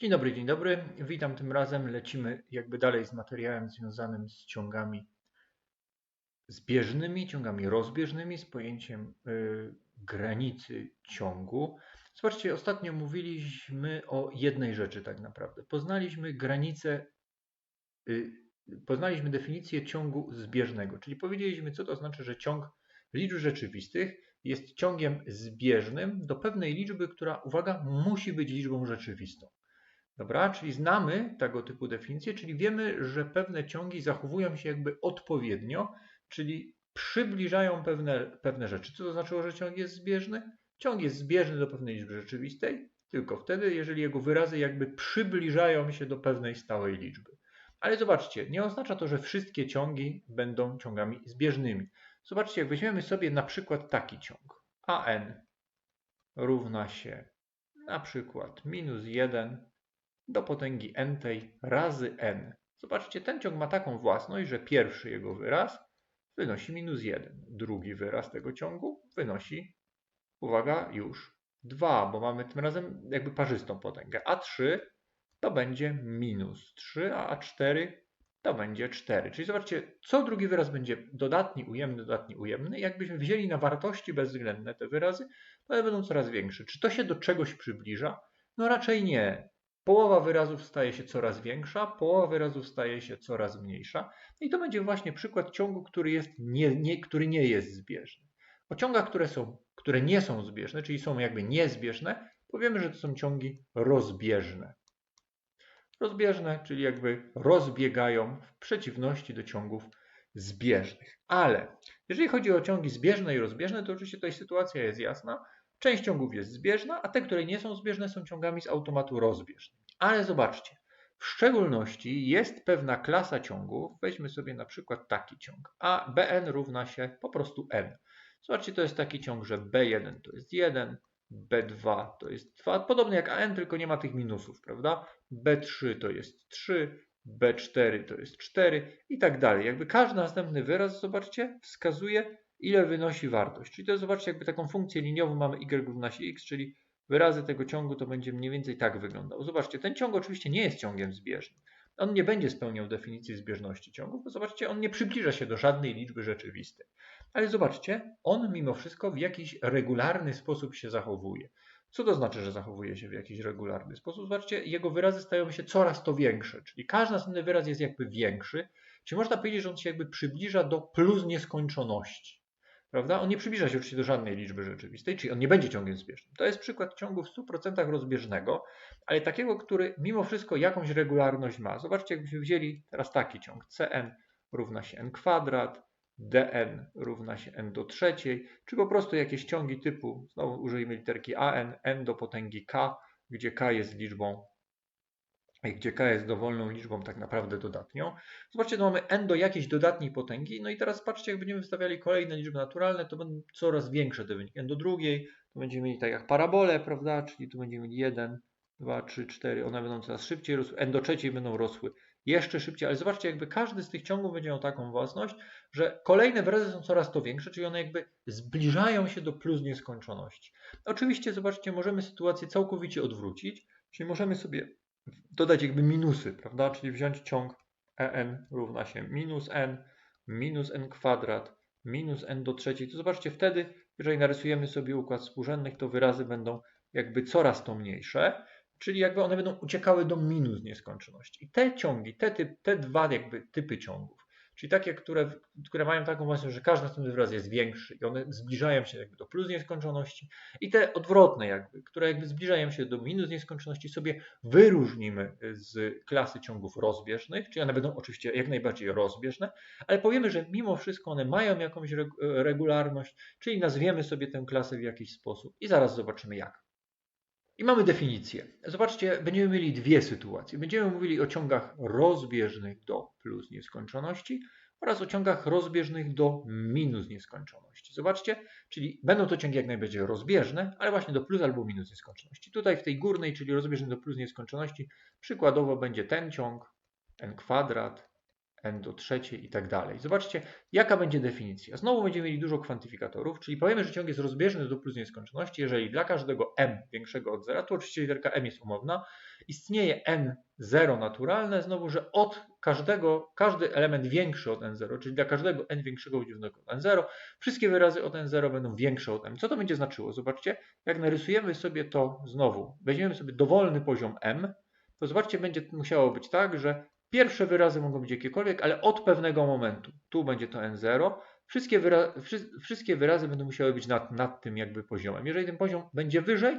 Dzień dobry, dzień dobry. Witam tym razem. Lecimy jakby dalej z materiałem związanym z ciągami zbieżnymi, ciągami rozbieżnymi, z pojęciem y, granicy ciągu. Zobaczcie, ostatnio mówiliśmy o jednej rzeczy tak naprawdę. Poznaliśmy granicę, y, poznaliśmy definicję ciągu zbieżnego, czyli powiedzieliśmy, co to znaczy, że ciąg liczb rzeczywistych jest ciągiem zbieżnym do pewnej liczby, która, uwaga, musi być liczbą rzeczywistą. Dobra, czyli znamy tego typu definicję, czyli wiemy, że pewne ciągi zachowują się jakby odpowiednio, czyli przybliżają pewne, pewne rzeczy. Co to znaczyło, że ciąg jest zbieżny? Ciąg jest zbieżny do pewnej liczby rzeczywistej, tylko wtedy, jeżeli jego wyrazy jakby przybliżają się do pewnej stałej liczby. Ale zobaczcie, nie oznacza to, że wszystkie ciągi będą ciągami zbieżnymi. Zobaczcie, jak weźmiemy sobie na przykład taki ciąg. an równa się na przykład minus 1 do potęgi n tej razy n. Zobaczcie, ten ciąg ma taką własność, że pierwszy jego wyraz wynosi minus 1. Drugi wyraz tego ciągu wynosi, uwaga, już 2, bo mamy tym razem jakby parzystą potęgę. A3 to będzie minus 3, a A4 to będzie 4. Czyli zobaczcie, co drugi wyraz będzie dodatni, ujemny, dodatni, ujemny. Jakbyśmy wzięli na wartości bezwzględne te wyrazy, to one będą coraz większe. Czy to się do czegoś przybliża? No raczej nie. Połowa wyrazów staje się coraz większa, połowa wyrazów staje się coraz mniejsza. I to będzie właśnie przykład ciągu, który, jest nie, nie, który nie jest zbieżny. O ciągach, które, są, które nie są zbieżne, czyli są jakby niezbieżne, powiemy, że to są ciągi rozbieżne. Rozbieżne, czyli jakby rozbiegają w przeciwności do ciągów zbieżnych. Ale jeżeli chodzi o ciągi zbieżne i rozbieżne, to oczywiście tutaj sytuacja jest jasna. Część ciągów jest zbieżna, a te, które nie są zbieżne, są ciągami z automatu rozbieżnymi. Ale zobaczcie, w szczególności jest pewna klasa ciągów, weźmy sobie na przykład taki ciąg, a Bn równa się po prostu n. Zobaczcie, to jest taki ciąg, że B1 to jest 1, B2 to jest 2, podobnie jak AN, tylko nie ma tych minusów, prawda? B3 to jest 3, B4 to jest 4 i tak dalej. Jakby każdy następny wyraz, zobaczcie, wskazuje ile wynosi wartość. Czyli to zobaczcie, jakby taką funkcję liniową mamy y równa się x, czyli wyrazy tego ciągu to będzie mniej więcej tak wyglądał. Zobaczcie, ten ciąg oczywiście nie jest ciągiem zbieżnym. On nie będzie spełniał definicji zbieżności ciągów, bo zobaczcie, on nie przybliża się do żadnej liczby rzeczywistej. Ale zobaczcie, on mimo wszystko w jakiś regularny sposób się zachowuje. Co to znaczy, że zachowuje się w jakiś regularny sposób? Zobaczcie, jego wyrazy stają się coraz to większe, czyli każdy następny wyraz jest jakby większy, czyli można powiedzieć, że on się jakby przybliża do plus nieskończoności prawda? On nie przybliża się oczywiście do żadnej liczby rzeczywistej, czyli on nie będzie ciągiem zbieżnym. To jest przykład ciągu w 100% rozbieżnego, ale takiego, który mimo wszystko jakąś regularność ma. Zobaczcie, jakbyśmy wzięli teraz taki ciąg. Cn równa się n kwadrat, dn równa się n do trzeciej, czy po prostu jakieś ciągi typu, znowu użyjmy literki an, n do potęgi k, gdzie k jest liczbą gdzie k jest dowolną liczbą tak naprawdę dodatnią. Zobaczcie, to mamy n do jakiejś dodatniej potęgi, no i teraz patrzcie, jak będziemy wystawiali kolejne liczby naturalne, to będą coraz większe te wyniki. n do drugiej, to będziemy mieli tak jak parabolę, prawda, czyli tu będziemy mieli 1, 2, 3, 4, one będą coraz szybciej rosły, n do trzeciej będą rosły jeszcze szybciej, ale zobaczcie, jakby każdy z tych ciągów będzie miał taką własność, że kolejne wyrazy są coraz to większe, czyli one jakby zbliżają się do plus nieskończoności. Oczywiście, zobaczcie, możemy sytuację całkowicie odwrócić, czyli możemy sobie dodać jakby minusy, prawda? Czyli wziąć ciąg en równa się minus n, minus n kwadrat, minus n do trzeciej. To zobaczcie, wtedy, jeżeli narysujemy sobie układ współrzędnych, to wyrazy będą jakby coraz to mniejsze, czyli jakby one będą uciekały do minus nieskończoności. I te ciągi, te, typ, te dwa jakby typy ciągów, Czyli takie, które, które mają taką własność, że każdy następny wyraz jest większy i one zbliżają się jakby do plus nieskończoności. I te odwrotne jakby, które jakby zbliżają się do minus nieskończoności sobie wyróżnimy z klasy ciągów rozbieżnych, czyli one będą oczywiście jak najbardziej rozbieżne, ale powiemy, że mimo wszystko one mają jakąś regularność, czyli nazwiemy sobie tę klasę w jakiś sposób i zaraz zobaczymy jak. I mamy definicję. Zobaczcie, będziemy mieli dwie sytuacje. Będziemy mówili o ciągach rozbieżnych do plus nieskończoności oraz o ciągach rozbieżnych do minus nieskończoności. Zobaczcie, czyli będą to ciągi jak najbardziej rozbieżne, ale właśnie do plus albo minus nieskończoności. Tutaj w tej górnej, czyli rozbieżny do plus nieskończoności, przykładowo będzie ten ciąg, n kwadrat, n do trzeciej i tak dalej. Zobaczcie, jaka będzie definicja. Znowu będziemy mieli dużo kwantyfikatorów, czyli powiemy, że ciąg jest rozbieżny do plus nieskończoności, jeżeli dla każdego m większego od zera, tu oczywiście literka m jest umowna, istnieje n0 naturalne, znowu, że od każdego, każdy element większy od n0, czyli dla każdego n większego udzielnego od n0, wszystkie wyrazy od n0 będą większe od m. Co to będzie znaczyło? Zobaczcie, jak narysujemy sobie to znowu, weźmiemy sobie dowolny poziom m, to zobaczcie, będzie musiało być tak, że pierwsze wyrazy mogą być jakiekolwiek, ale od pewnego momentu. Tu będzie to n0. Wszystkie, wyra wszystkie wyrazy będą musiały być nad, nad tym jakby poziomem. Jeżeli ten poziom będzie wyżej,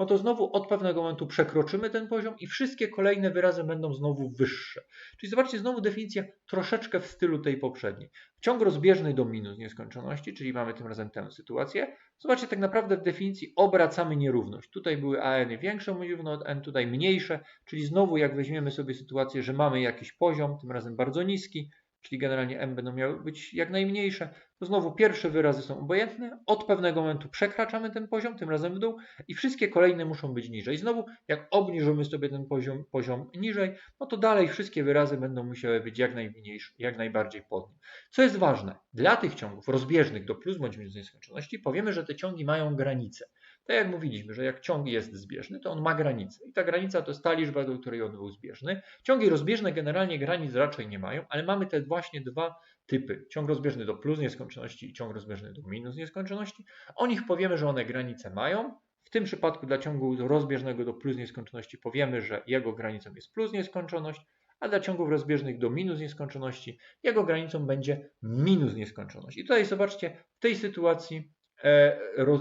no to znowu od pewnego momentu przekroczymy ten poziom i wszystkie kolejne wyrazy będą znowu wyższe. Czyli zobaczcie, znowu definicja troszeczkę w stylu tej poprzedniej. Ciąg rozbieżny do minus nieskończoności, czyli mamy tym razem tę sytuację. Zobaczcie, tak naprawdę w definicji obracamy nierówność. Tutaj były an większe równo od n, tutaj mniejsze, czyli znowu jak weźmiemy sobie sytuację, że mamy jakiś poziom, tym razem bardzo niski, czyli generalnie m będą miały być jak najmniejsze, to znowu pierwsze wyrazy są obojętne, od pewnego momentu przekraczamy ten poziom, tym razem w dół i wszystkie kolejne muszą być niżej. Znowu jak obniżymy sobie ten poziom, poziom niżej, no to dalej wszystkie wyrazy będą musiały być jak najmniejsze, jak najbardziej pod nim. Co jest ważne, dla tych ciągów rozbieżnych do plus bądź minus nieskończoności powiemy, że te ciągi mają granice. Tak jak mówiliśmy, że jak ciąg jest zbieżny, to on ma granicę. I ta granica to jest ta liczba, do której on był zbieżny. Ciągi rozbieżne generalnie granic raczej nie mają, ale mamy te właśnie dwa typy. Ciąg rozbieżny do plus nieskończoności i ciąg rozbieżny do minus nieskończoności. O nich powiemy, że one granice mają. W tym przypadku dla ciągu rozbieżnego do plus nieskończoności powiemy, że jego granicą jest plus nieskończoność, a dla ciągów rozbieżnych do minus nieskończoności jego granicą będzie minus nieskończoność. I tutaj zobaczcie, w tej sytuacji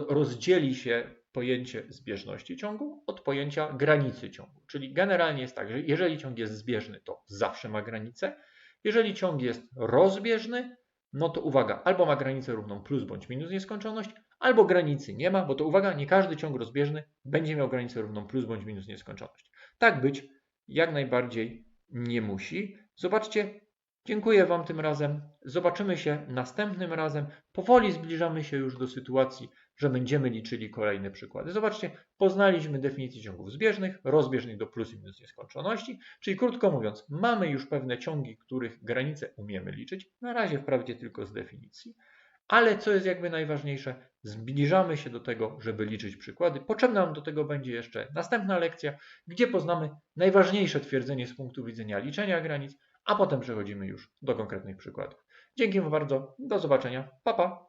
rozdzieli się pojęcie zbieżności ciągu od pojęcia granicy ciągu. Czyli generalnie jest tak, że jeżeli ciąg jest zbieżny, to zawsze ma granicę. Jeżeli ciąg jest rozbieżny, no to uwaga, albo ma granicę równą plus bądź minus nieskończoność, albo granicy nie ma, bo to uwaga, nie każdy ciąg rozbieżny będzie miał granicę równą plus bądź minus nieskończoność. Tak być jak najbardziej nie musi. Zobaczcie, dziękuję Wam tym razem. Zobaczymy się następnym razem. Powoli zbliżamy się już do sytuacji że będziemy liczyli kolejne przykłady. Zobaczcie, poznaliśmy definicję ciągów zbieżnych, rozbieżnych do plus i minus nieskończoności, czyli krótko mówiąc, mamy już pewne ciągi, których granice umiemy liczyć, na razie wprawdzie tylko z definicji, ale co jest jakby najważniejsze, zbliżamy się do tego, żeby liczyć przykłady. Potrzebna nam do tego będzie jeszcze następna lekcja, gdzie poznamy najważniejsze twierdzenie z punktu widzenia liczenia granic, a potem przechodzimy już do konkretnych przykładów. Dzięki bardzo, do zobaczenia, pa pa!